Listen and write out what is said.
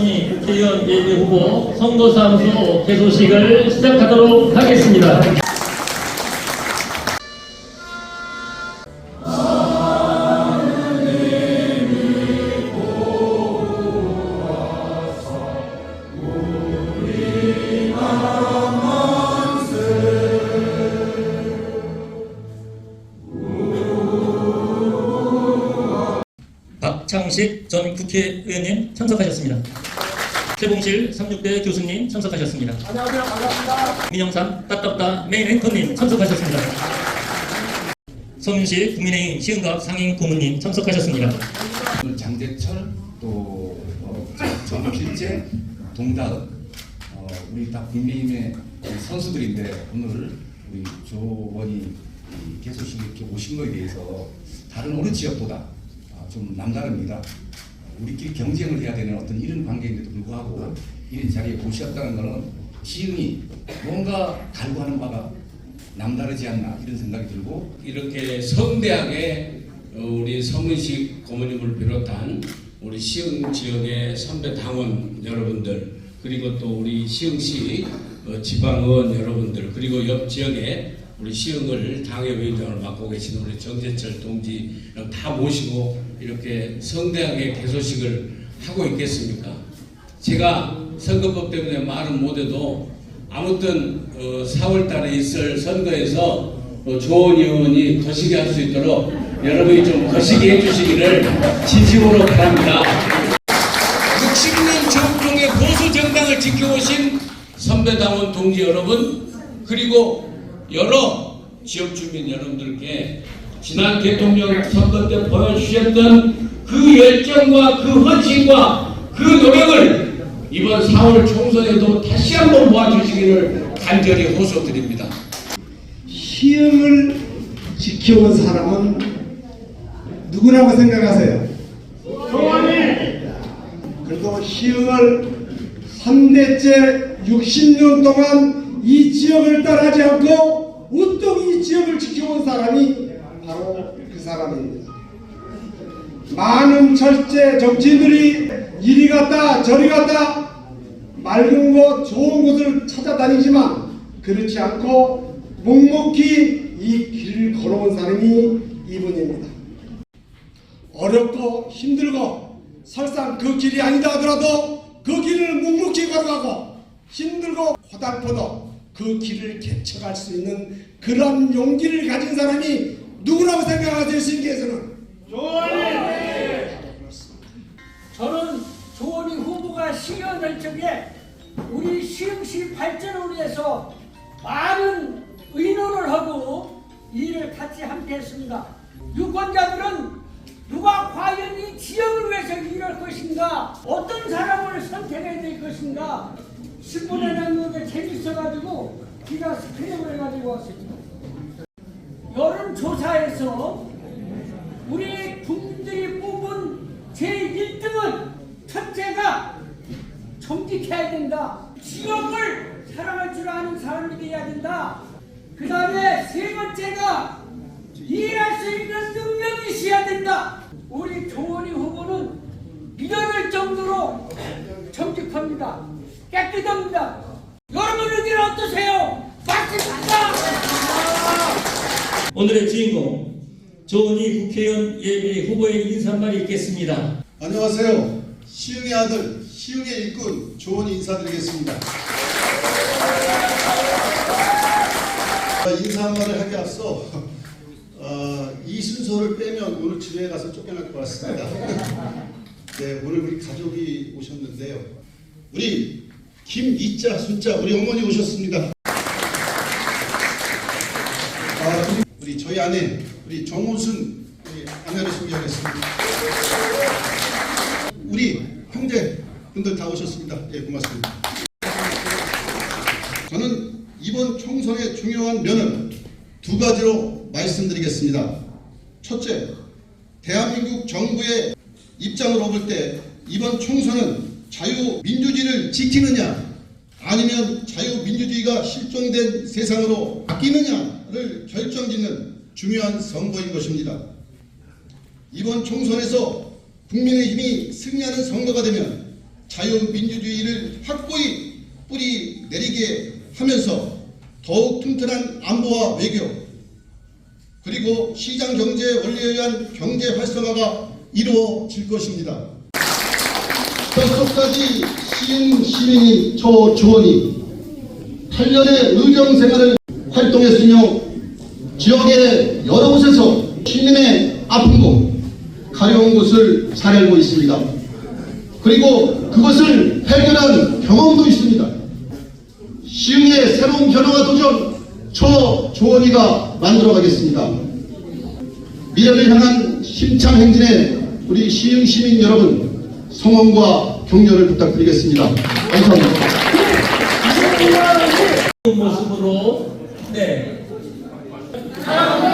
조원희 국회의원 예비 후보 선거사무소 개소식을 시작하도록 하겠습니다. 박창식 전 국회의원님 참석하셨습니다. 최봉실 36대 교수님 참석하셨습니다. 안녕하세요. 반갑습니다. 민영삼 따따따 메인 앵커님 참석하셨습니다. 서문식 국민의힘 시흥갑 상임 고문님 참석하셨습니다. 오늘 장재철 또 어, 정필재 동다은 어, 우리 다 국민의힘의 선수들인데 오늘 우리 조원희 이 개소식 이렇게 오신 거에 대해서 다른 어느 지역보다 아, 좀 남다릅니다. 우리끼리 경쟁을 해야 되는 어떤 이런 관계인데도 불구하고 이런 자리에 오셨다는 것은 시흥이 뭔가 갈구하는 바가 남다르지 않나 이런 생각이 들고 이렇게 성대하게 어, 우리 서문식 고모님을 비롯한 우리 시흥 지역의 선배 당원 여러분들 그리고 또 우리 시흥시 어, 지방의원 여러분들 그리고 옆 지역에 우리 시흥을 당협위원장을 맡고 계신 우리 정재철 동지 다 모시고 이렇게 성대하게 개소식을 하고 있겠습니까? 제가 선거법 때문에 말은 못해도 아무튼 어, 4월 달에 있을 선거에서 어, 조원 의원이 거시기 할 수 있도록 여러분이 좀 거시기 해주시기를 진심으로 바랍니다. 60년 전통의 보수 정당을 지켜오신 선배 당원 동지 여러분 그리고 여러 지역 주민 여러분들께 지난 대통령 선거 때 보여주셨던 그 열정과 그 헌신과 그 노력을 이번 4월 총선에도 다시 한번 모아주시기를 간절히 호소드립니다. 시흥을 지켜온 사람은 누구라고 생각하세요? 그래도 시흥을 3대째 60년 동안 이 지역을 떠나지 않고 우뚝 이 지역을 지켜온 사람이 바로 그 사람입니다. 많은 철제 정치인들이 이리 갔다 저리 갔다 맑은 곳 좋은 곳을 찾아다니지만 그렇지 않고 묵묵히 이 길을 걸어온 사람이 이분입니다. 어렵고 힘들고 설상 그 길이 아니다 하더라도 그 길을 묵묵히 걸어가고 힘들고 고달퍼도 그 길을 개척할 수 있는 그런 용기를 가진 사람이 누구라고 생각하세요 신께서는? 저는 조원희 후보가 시연할 적에 우리 시흥시 발전을 위해서 많은 의논을 하고 일을 같이 함께 했습니다. 유권자들은 누가 과연 이 지역을 위해서 일할 것인가 어떤 사람을 선택해야 될 것인가 신문에 났는데 재밌어가지고 기가 스크랩을 해가지고 왔습니다. 여론 조사에서 우리 국민들이 뽑은 제1등은 첫째가 정직해야 된다. 지역을 사랑할 줄 아는 사람이 돼야 된다. 그 다음에 세 번째가 일할 수 있는 능력이 있어야 된다. 우리 조원희 후보는 믿어낼 정도로 정직합니다. 깨끗합니다. 여러분 의견 어떠세요? 맞습니다. 오늘의 주인공 조원희 국회의원 예비 후보의 인사말이 있겠습니다. 안녕하세요. 시흥의 아들, 시흥의 일꾼 조원희 인사드리겠습니다. 인사 한 말을 하기 앞서 어, 이 순서를 빼면 오늘 집에 가서 쫓겨날 것 같습니다. 네, 오늘 우리 가족이 오셨는데요. 우리 김이자 순자 우리 어머니 오셨습니다. 아, 그리고 우리 저희 아내 우리 정호순 아내를 소개하겠습니다. 우리 형제 분들 다 오셨습니다. 예, 고맙습니다. 저는 이번 총선의 중요한 면을 두 가지로 말씀드리겠습니다. 첫째, 대한민국 정부의 입장으로 볼 때 이번 총선은 자유민주주의를 지키느냐 아니면 자유민주주의가 실종된 세상으로 바뀌느냐를 결정짓는 중요한 선거인 것입니다. 이번 총선에서 국민의힘이 승리하는 선거가 되면 자유민주주의를 확고히 뿌리 내리게 하면서 더욱 튼튼한 안보와 외교 그리고 시장 경제 원리에 의한 경제 활성화가 이루어질 것입니다. 뼛속까지 시흥 시민인 조주원이 8년의 의정 생활을 활동했으며 지역의 여러 곳에서 시민의 아픈 곳, 가려운 곳을 잘 알고 있습니다. 그리고 그것을 해결한 경험도 있습니다. 시흥의 새로운 변화와 도전 초조원이가 만들어가겠습니다. 미래를 향한 힘찬 행진에 우리 시흥 시민 여러분 성원과 격려를 부탁드리겠습니다. 감사합니다. 그 모습으로 네. 아멘.